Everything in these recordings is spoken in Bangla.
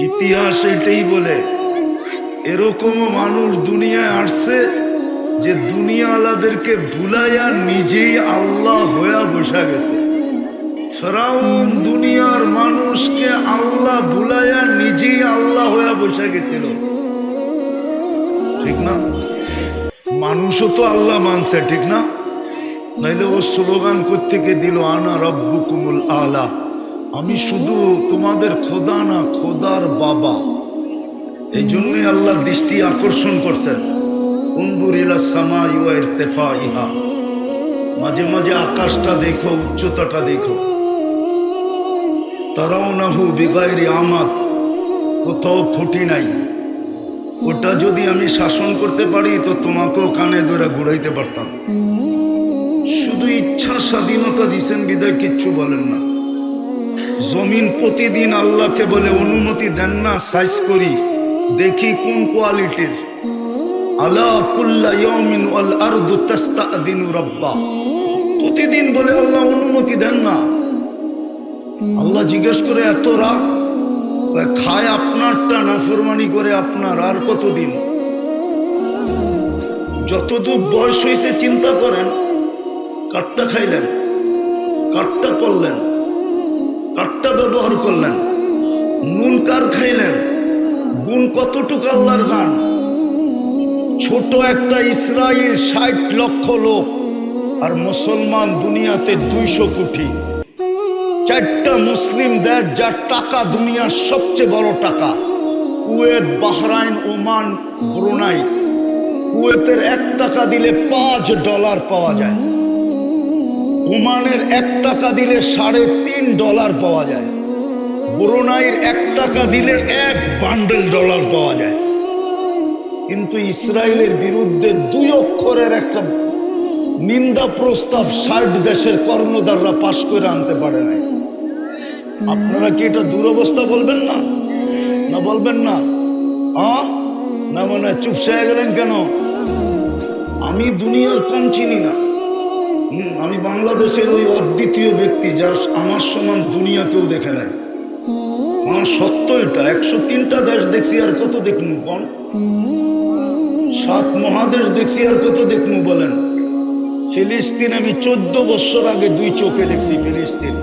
ইতিহাস এটাই বলে এরকম মানুষ দুনিয়ায় আসছে যে দুনিয়াওয়ালাদেরকে ভুলাইয়া নিজেই আল্লাহ হইয়া বসা গেছে। ফেরাউন দুনিয়ার মানুষকে আল্লাহ ভুলাইয়া নিজেই আল্লাহ হইয়া বসা গেছিল। ঠিক না? মানুষও তো আল্লাহ মানছে, ঠিক না? নাইলে ও স্লোগান কোথেকে দিল, আনা রব্বুকুমুল আলা আমি শুধু তোমাদের খোদা না, খোদার বাবা। এই জন্যই আল্লাহ দৃষ্টি আকর্ষণ করছেন। সামা ইহা মাঝে মাঝে আকাশটা দেখো, উচ্চতাটা দেখো। তারাও নাহু বিগায়রি আমাদ। কোথাও খুঁটি নাই। ওটা যদি আমি শাসন করতে পারি, তো তোমাকেও কানে ধরে ঘুরাইতে পারতাম। শুধু ইচ্ছা স্বাধীনতা দিছেন, বিদায় কিচ্ছু বলেন না। জমিন প্রতিদিন আল্লাহকে বলে অনুমতি দেন না সাইজ করি। দেখি কোন কোয়ালিটির প্রতিদিন বলে আল্লাহ অনুমতি দেন না। আল্লাহ জিজ্ঞেস করে, এত রাগ? খায় আপনারটা, নাফরমানি করে আপনার, আর কতদিন? যতদূর বয়স হয়েছে, চিন্তা করেন, কাঠটা খাইলেন, কাঠটা পড়লেন কাঠটা ব্যবহার করলেন, নুন কার খাইলেন, গুণ কতটুকু আল্লাহর গান। ছোট একটা ইসরায়েল ষাট লক্ষ লোক আর মুসলমান দুনিয়াতে দুইশো কোটি। চারটা মুসলিম দেশ যার টাকা দুনিয়ার সবচেয়ে বড় টাকা। Kuwait, Bahrain, Oman, Brunei. কুয়েতের এক টাকা দিলে পাঁচ ডলার পাওয়া যায়। ওমানের এক টাকা দিলে সাড়ে তিন ডলার পাওয়া যায়। ব্রুনাইয়ের এক টাকা দিলে এক বান্ডেল ডলার পাওয়া যায়। কিন্তু ইসরায়েলের বিরুদ্ধে দুই অক্ষরের একটা নিন্দা প্রস্তাব ষাট দেশের কর্মদাররা পাশ করে আনতে পারে নাই। আপনারা কি এটা দুরবস্থা বলবেন না? না বলবেন না? আ? না মনে চুপসে গেলেন কেন? আমি দুনিয়ার কম চিনি না। আমি বাংলাদেশের ওই অদ্বিতীয় ব্যক্তি যার আমার সমান দুনিয়া কেউ দেখে নাই। আমার সত্য এটা একশো তিনটা দেশ দেখছি আর কত দেখনু কোন? সাত মহাদেশ দেখছি আর কত দেখনু বলেন? ফিলিস্তিন আমি চোদ্দ বছর আগে দুই চোখে দেখছি ফিলিস্তিন।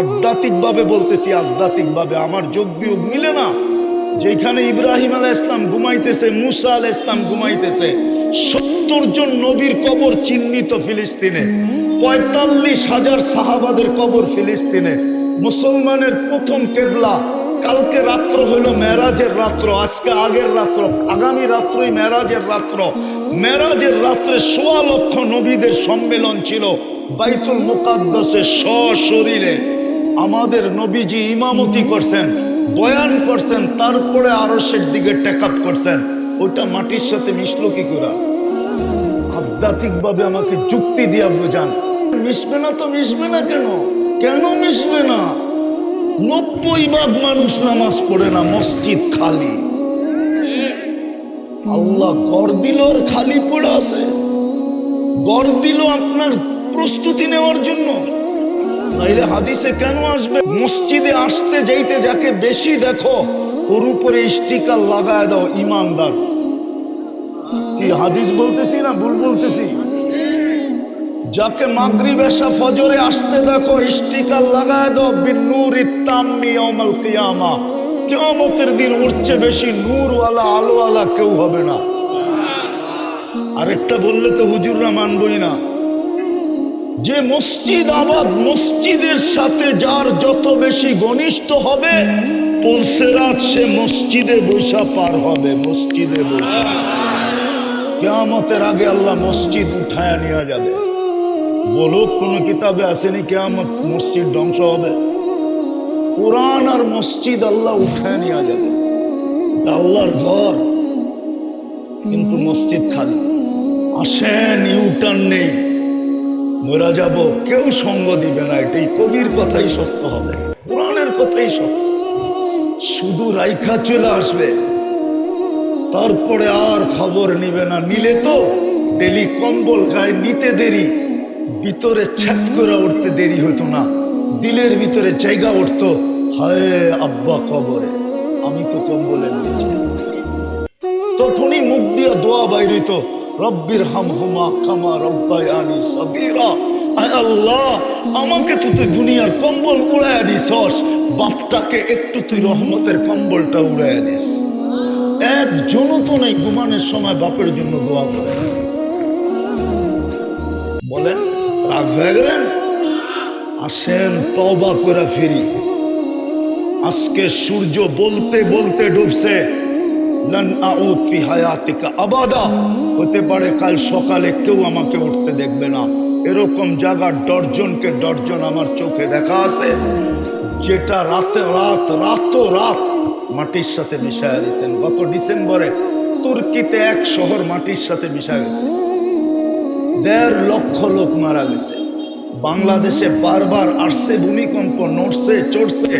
আধ্যাত্মিক ভাবে বলতেছি আধ্যাত্মিক ভাবে আমার যোগ বিয়োগ মিলে না। যেখানে ইব্রাহিম আলাহ ইসলাম ঘুমাইতেছে, মুসা আলাহ ইসলাম ঘুমাইতেছে সত্তর জন নবীর কবর চিহ্নিত ফিলিস্তিনে। পঁয়তাল্লিশ হাজার সাহাবাদের কবর ফিলিস্তিনে। মুসলমানের প্রথম কেবলা কালকে রাত্র হলো মেরাজের রাত্র, আজকে আগের রাত্র, আগামী রাত্রই মেরাজের রাত্র। মেরাজের রাত্রে সোয়া লক্ষ নবীদের সম্মেলন ছিল বাইতুল মুকাদ্দাসে সশরীরে। আমাদের নবীজি ইমামতি করছেন, বয়ান করছেন, তারপরে আরশের দিকে টেক আপ করছেন। ওইটা মাটির সাথে মিশলো কি করে? আধ্যাত্মিক ভাবে আমাকে যুক্তি দিয়া বোঝান। মিশবে না তো মিশবে না কেন? কেন মিশবে না? নব্বই ভাগ মানুষ নামাজ পড়ে না, মসজিদ খালি। আল্লাহ গড় দিল খালি পড়ে আছে। গড় দিল আপনার প্রস্তুতি নেওয়ার জন্য। নাইলে হাদিসে কেন আসবে? মসজিদে আসতে যাইতে যাকে বেশি দেখো, ওর উপরে স্টিকার লাগায় দাও, ইমানদার। হাদিস বলতেছি না ভুল বলতেছি? যাকে মাগরি বেশা ফজরে আসতে দেখো স্টিকার লাগায় দাও বিনুর ইত্তাম্মি ইয়াউমাল কিয়ামা। কিয়ামতের দিন উঠছে বেশি নূরওয়ালা, আলোওয়ালা কেউ হবে না। আরেকটা বললে তো হুজুররা মানবই না। যে মসজিদ আবাদ, মসজিদের সাথে যার যত বেশি ঘনিষ্ঠ হবে পলসেরাত সে মসজিদে বৈশা পার হবে, মসজিদে বৈশা। কেয়ামতের আগে আল্লাহ মসজিদ উঠায় নিয়ে যাবে। বলুক, কোন কিতাবে আসেনি কেয়ামত, মসজিদ ধ্বংস হবে। কোরআন আর মসজিদ আল্লাহ উঠায় নিয়ে যাবে। আল্লাহর ঘর। কিন্তু মসজিদ খালি। আসেন, ইউটার্ন নেই। মরা যাব, কেউ সঙ্গ দিবে না। এটাই কবির কথাই সত্য হবে। কোরআনের কথাই সত্য। শুধু রাইখা চলে আসবে। তারপরে আর খবর নিবে না। নিলে তো ডেলি কম্বল গায়ে নিতে দেরি, ভিতরে ছ্যাট করে উঠতে দেরি হতো না। দিলের ভিতরে জায়গা উঠতো। হায় আব্বা কবরে, আমি তো কম্বলের নিচে। তখনই মুখ দিয়া দোয়া বাইরিত রব্বির হাম হুমা খামা রব্বায়ানি সগীরা। আয় আল্লাহ, আমাকে তো তুই দুনিয়ার কম্বল উড়াইয়া দিছস। বাপটাকে একটু তুই রহমতের কম্বলটা উড়াইয়া দিস। একজনও তো নেই ঘুমানোর সময় বাপের জন্য দোয়া করে। বলেন, রাগ হয়ে গেলেন? আসেন তবা করে ফিরি। আজকে সূর্য বলতে বলতে ডুবছে। আবাদা। হতে পারে কাল সকালে কেউ আমাকে উঠতে দেখবে না। এরকম জায়গা ডর্জনকে ডর্জন আমার চোখে দেখা আছে। যেটা রাতে, রাত রাত রাত মাটির সাথে মিশায় দিয়েছেন। গত ডিসেম্বরে তুর্কিতে এক শহর মাটির সাথে মিশা গেছে। দেড় লক্ষ লোক মারা গেছে। বাংলাদেশে বারবার আসছে ভূমিকম্প, নড়ছে, চড়ছে,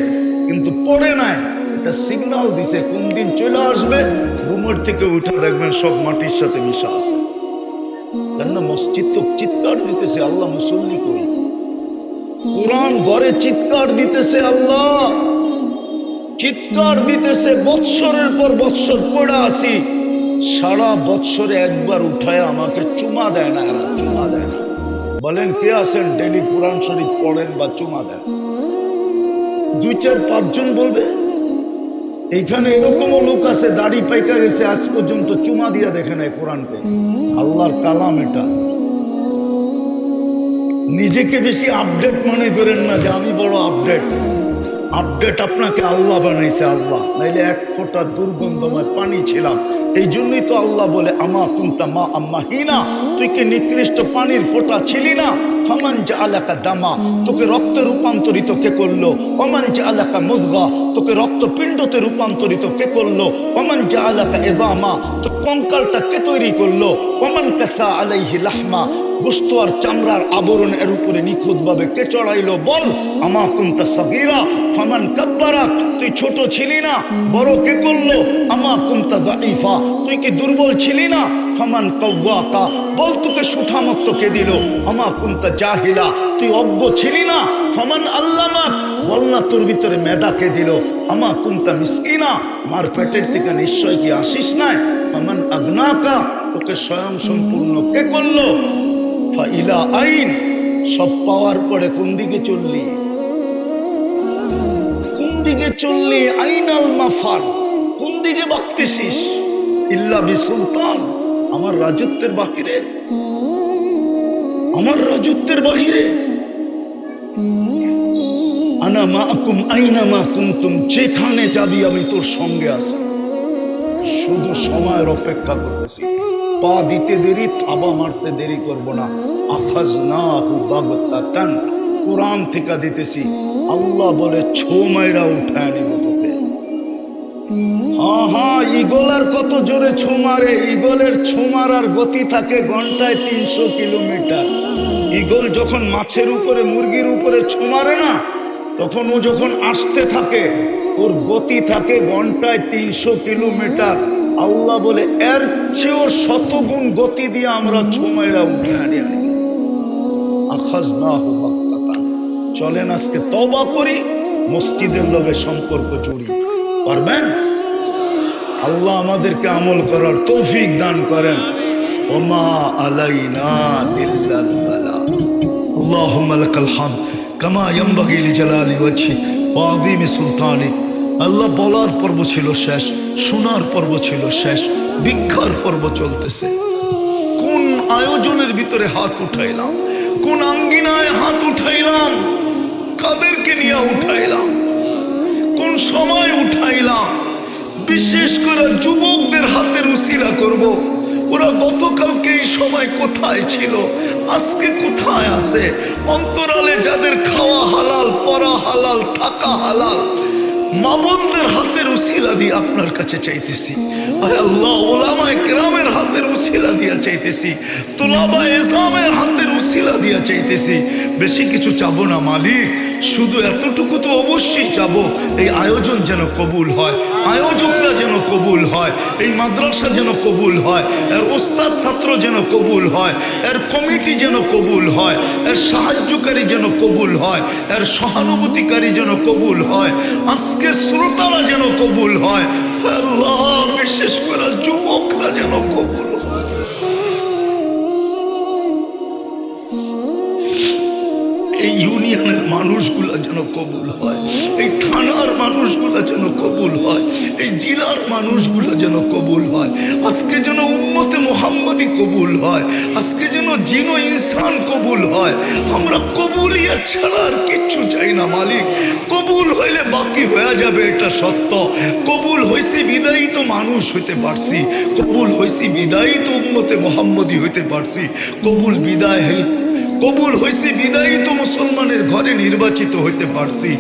কিন্তু পড়ে নাই। এটা সিগন্যাল দিছে, কোন দিন চলে আসবে? ঘুমের থেকে উঠে দেখবেন সব মাটির সাথে মিশা আছে। কেননা মসজিদ তো চিৎকার দিতেছে, আল্লাহ মুসল্লি করি কোরআন ঘরে চিৎকার দিতেছে আল্লাহ। চিৎকার দিতেছে, বৎসরের পর বৎসর পড়ে আসি সারা বৎসরে একবার উঠায় আমাকে চুমা দেয় না চুমা দেয় না। বলেন, কে আছেন ডেলি কোরআন শরীফ পড়েন বা চুমা দেন? দুই চার পাঁচজন বলবে, এইখানে এরকমও লোক আছে, দাড়ি পাইকা গেছে, আজ পর্যন্ত চুমা দিয়া দেখে নাই কোরআনকে। আল্লাহর কালাম এটা। নিজেকে বেশি আপডেট মনে করেন না যে আমি বড় আপডেট আপডেট আপনাকে আল্লাহ বানাইছে, আল্লাহ। নাইলে এক ফোঁটা দুর্গন্ধময় পানি ছিলাম। এই জন্যই তো আল্লাহ বলে, আমা কুন্তা মা আম্মা হিনা। তুই কি নিকৃষ্ট পানির ফোঁটা ছিলি না? ফামান যে আলাকা দামা। তোকে রক্তে রূপান্তরিত কে করল? অমান যে আলাকা মুদগা। তোকে রক্তপিণ্ডতে রূপান্তরিত কে করল? অমান যে আলাকা এজামা। তো কঙ্কালটা কে তৈরি করল? অমান কাসা আলাইহি লাহমা। বস্তু আর চামড়ার আবরণ এর উপরে নিখুঁতভাবে কে চড়াইলো বল? আমা কুন্তা সগীরা, ফামান কাব্বারাক তুই ছোট ছিলি না, বড় কে করল? আমা কুন্তা জাইফা তুই কি দুর্বল ছিলি না? ফামান কওয়াকা, বল তোকে সুঠামত্ত কে দিল? আমা কুন্তা জাহিলা, তুই অজ্ঞ ছিলি না? ফামান আল্লামা, বল না তোর ভিতরে মেধা কে দিল? আমা কুন্তা মিসকিনা, মার পেটের থেকে নিশ্চয় কি আসিস নাই? ফামান আগ্নাকা তোকে স্বয়ং সম্পূর্ণ কে করল? ফাইলা আইন, সব পাওয়ার পরে কোন দিকে চললি? কোন দিকে চললি আইনাল মাফার কোন দিকে বাঁকতেছিস? ইল্লা বি সুলতান, আমার রাজত্বের বাহিরে। আমার রাজত্বের বাহিরে। আনা মাকুম আইনা মা যেখানে যাবি আমি তোর সঙ্গে আছি। শুধু সময়ের অপেক্ষা করতেছি। পা দিতে দেরি, থাবা মারতে দেরি করব না। আখাজ না বাগতান কোরআন থেকে দিতেছি। আল্লাহ বলে, ছো মাইরা উঠায় নিব তোকে। হ্যাঁ ইগলের কত জোরে ছো মারে। ইগলের ছো মারার গতি থাকে ঘন্টায় তিনশো কিলোমিটার। ইগল যখন মাছের উপরে, মুরগির উপরে ছো মারে না, তখন ও যখন আসতে থাকে ওর গতি থাকে ঘন্টায় তিনশো কিলোমিটার আল্লাহ বলে এর চেয়েও শতগুণ গতি দিয়ে আমরা ছুমাইরা উঠে আনি আনি আখাজ না হো বাক্তাতান। চলেন আজকে তবা করি মসজিদের লগে সম্পর্ক জুড়ি পারবেন আল্লাহ আমাদেরকে আমল করার তৌফিক দান করেন ওমা আলাইনা ইল্লাল বালা اللهم لك الحمد كما ينبغي لجلال وجهك وعظيم سلطانك আল্লাহ বলার পর্ব ছিল শেষ, শোনার পর্ব ছিল শেষ, ভিক্ষার পর্ব চলতেছে। কোন আয়োজনের ভিতরে হাত উঠাইলাম? কোন আঙ্গিনায় হাত উঠাইলাম? কাদেরকে নিয়ে উঠাইলাম? কোন সময় উঠাইলাম? বিশেষ করে যুবকদের হাতের উসিলা করব। ওরা গতকালকে এই সময় কোথায় ছিল? আজকে কোথায় আছে? অন্তরালে যাদের খাওয়া হালাল পরা হালাল, থাকা হালাল মা হাতের উশিলা দিয়ে আপনার কাছে চাইতেছি। আল্লাহ ওলামায় কেরামের হাতের উশিলা দিয়া চাইতেছি। তোলাবা ইসলামের হাতের উশিলা দিয়া চাইতেছি। বেশি কিছু চাবো না মালিক। শুধু এতটুকু তো অবশ্যই যাব। এই আয়োজন যেন কবুল হয়, আয়োজকরা যেন কবুল হয়, এই মাদ্রাসা যেন কবুল হয়, এর ওস্তাদ ছাত্র যেন কবুল হয়, এর কমিটি যেন কবুল হয়, এর সাহায্যকারী যেন কবুল হয়, এর সহানুভূতিকারী যেন কবুল হয় আজকে শ্রোতারা যেন কবুল হয় বিশেষ করে যুবকরা যেন কবুল এই ইউনিয়নের মানুষগুলো যেন কবুল হয়, এই থানার মানুষগুলো যেন কবুল হয়, এই জেলার মানুষগুলো যেন কবুল হয়। আজকে যেন উম্মতে মোহাম্মদি কবুল হয়, আজকে যেন জিনো ইনসান কবুল হয়। আমরা কবুলিয়া ছাড়া আর কিচ্ছু চাই না, মালিক। কবুল হইলে বাকি হয়ে যাবে, এটা সত্য। কবুল হয়েছে বিদায়ী তো মানুষ হইতে পারছি। কবুল হয়েছে বিদায়ী তো উম্মতে মোহাম্মদি হইতে পারছি। কবুল বিদায় হই কবুল হয়েছে বিদায়ী তো মুসলমানের ঘরে নির্বাচিত হইতে পারছি।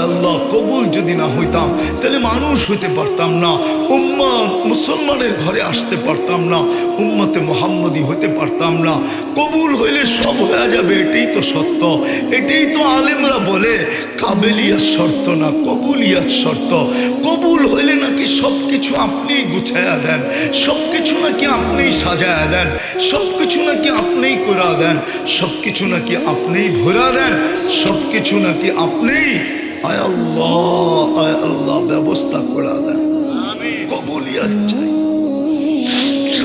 আল্লাহ, কবুল যদি না হইতাম, তাহলে মানুষ হইতে পারতাম না উম্মা মুসলমানের ঘরে আসতে পারতাম না, উম্মতে মোহাম্মদি হইতে পারতাম না। কবুল হইলে সব হয়ে যাবে, এটাই তো সত্য। এটাই তো আলেমরা বলে, কাবেলিয়ার শর্ত না, কবুলিয়ার শর্ত। কবুল হইলে নাকি সব কিছু আপনিই গুছাইয়া দেন সব কিছু নাকি আপনিই সাজায়া দেন সব কিছু নাকি আপনিই করা দেন সব কিছু নাকি আপনিই ভরা দেন সব কিছু নাকি আপনিই, আয় আল্লাহ আয় আল্লাহ, ব্যবস্থা করা দেন। কবলিয়ার চাই।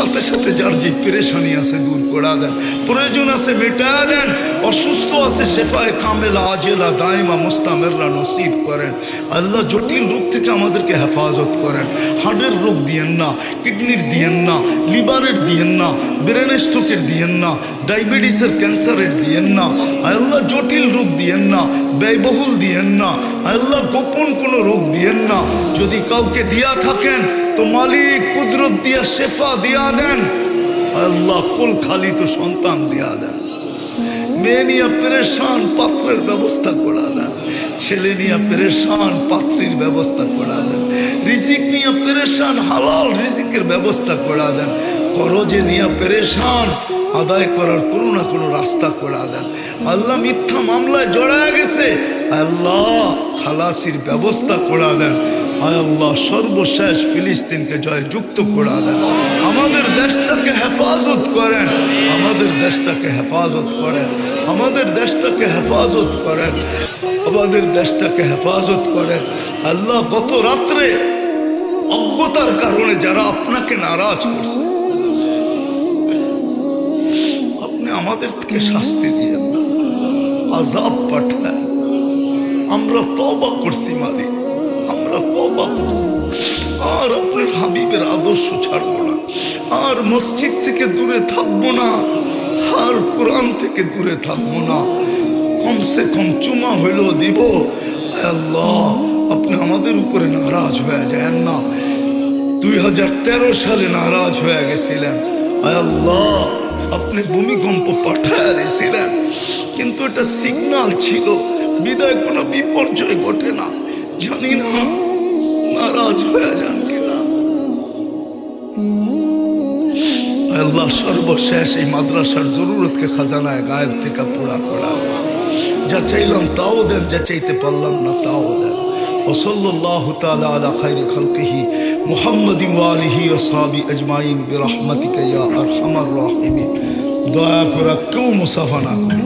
সাথে সাথে যার যে পেরেশানি আছে, দূর করা দেন। প্রয়োজন আছে মেটা দেন। অসুস্থ আছে, শেফায় কামেলা, আজেলা দাইমা মুস্তামেররা নসিব করেন। আল্লাহ জটিল রোগ থেকে আমাদেরকে হেফাজত করেন। হার্টের রোগ দিয়েন না, কিডনির দিয়েন না, লিভারের দিয়েন না ব্রেন স্ট্রোকের দিয়েন না, ডায়াবেটিসের ক্যান্সারের দিয়েন না, আল্লাহ জটিল রোগ দিয়েন না, ব্যয়বহুল দিয়েন না, আল্লাহ গোপন কোনো রোগ দিয়েন না। যদি কাউকে দিয়া থাকেন তো মালিক কুদরত দিয়া শেফা দিয়া দেন, আল্লাহ কুল খালি তো সন্তান দিয়া দেন। মেয়ে নিয়ে পেরেশান পাত্রের ব্যবস্থা করা দেন, ছেলে নিয়ে পেরেশান পাত্রীর ব্যবস্থা করা দেন, রিজিক নিয়ে পেরেশান হালাল রিজিকের ব্যবস্থা করা দেন করজে নিয়ে পেরেশান আদায় করার কোনো না কোনো রাস্তা করা দেন। আল্লাহ মিথ্যা মামলায় জড়ায় গেছে আল্লাহ খালাসির ব্যবস্থা করা দেন। আল্লাহ, সর্বশেষ ফিলিস্তিনকে জয় যুক্ত করা দেন। আমাদের দেশটাকে হেফাজত করেন। আমাদের দেশটাকে হেফাজত করেন। আমাদের দেশটাকে হেফাজত করেন। আমাদের দেশটাকে হেফাজত করেন। আল্লাহ গত রাত্রে অজ্ঞতার কারণে যারা আপনাকে নারাজ করছে, আপনি আমাদের থেকে শাস্তি দিয়েন না। আজাব পাঠায় আমরা তবা করছি মালিক। আমরা তবা করছি। আর আপনার হাবিবের আদর্শ ছাড়বো না। আর মসজিদ থেকে দূরে থাকব না। আর কোরআন থেকে দূরে থাকব না। কমসে কম চুমা হইলেও দিব। আল্লাহ, আপনি আমাদের উপরে নারাজ হয়ে যায় না। দুই হাজার তেরো সালে নারাজ হয়ে গেছিলেন। আল্লাহ, আপনি ভূমিকম্প পাঠায় দিয়েছিলেন। কিন্তু এটা সিগনাল ছিল। বিদায় কোনো বিপর্যয় ঘটে না জানি না নারাজ হয়ে যান কিনা আল্লাহ সর্বশেষ এই মাদ্রাসার জরুরতকে খাজানায় গায়েব থেকে পুরা করা দেন যা চাইলাম তাও দেন যা চাইতে পারলাম না তাও দেন وصلى الله تعالى على خير خلقه محمد وآله وصحبه أجمعين برحمتك يا أرحم الراحمين দয়া করে কেউ মুসাফা না করে